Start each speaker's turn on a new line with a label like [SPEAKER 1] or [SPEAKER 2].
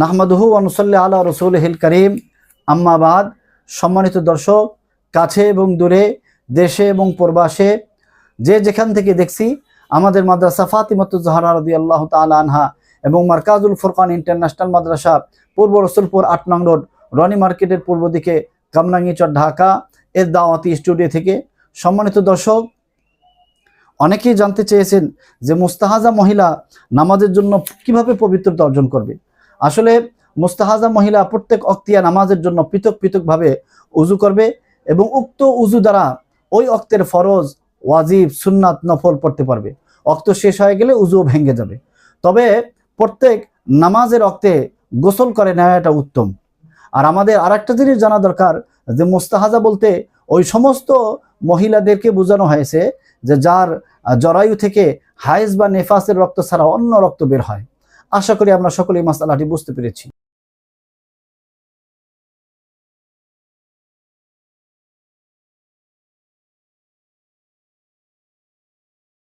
[SPEAKER 1] নাহমাদহু অনুসল্লা আল্লাহ রসুল হিল করিম। আম্মাবাদ সম্মানিত দর্শক, কাছে এবং দূরে, দেশে এবং প্রবাসে, যে যেখান থেকে দেখছি, আমাদের মাদ্রাসা ফাতিমাতুজহারা রদি আল্লাহ তালা আনহা এবং মার্কাজুল ফুরকান ইন্টারন্যাশনাল মাদ্রাসা, পূর্ব রসুলপুর আট নং রোড, রনি মার্কেটের পূর্ব দিকে, কামরাঙ্গিচর, ঢাকা, এর দাওয়াতি স্টুডিও থেকে। সম্মানিত দর্শক, অনেকেই জানতে চেয়েছেন যে মুস্তাহাজা মহিলা নামাজের জন্য কীভাবে পবিত্রতা অর্জন করবে। আসলে মোস্তাহাজা মহিলা প্রত্যেক অক্তিয়া নামাজের জন্য পৃথক পৃথকভাবে উজু করবে এবং উক্ত উজু দ্বারা ওই অক্তের ফরজ, ওয়াজিব, সুন্নাত নফল পড়তে পারবে। অক্ত শেষ হয়ে গেলে উজুও ভেঙে যাবে। তবে প্রত্যেক নামাজের অক্তে গোসল করে নেওয়াটা উত্তম। আর আমাদের আর একটা জিনিস জানা দরকার, যে মোস্তাহাজা বলতে ওই সমস্ত মহিলাদেরকে বোঝানো হয়েছে যে যার জরায়ু থেকে হাইজ বা নেফাসের রক্ত ছাড়া অন্য রক্ত বের হয়। আশা করি আমরা সকলেই মাসালাটি বুঝতে পেরেছি।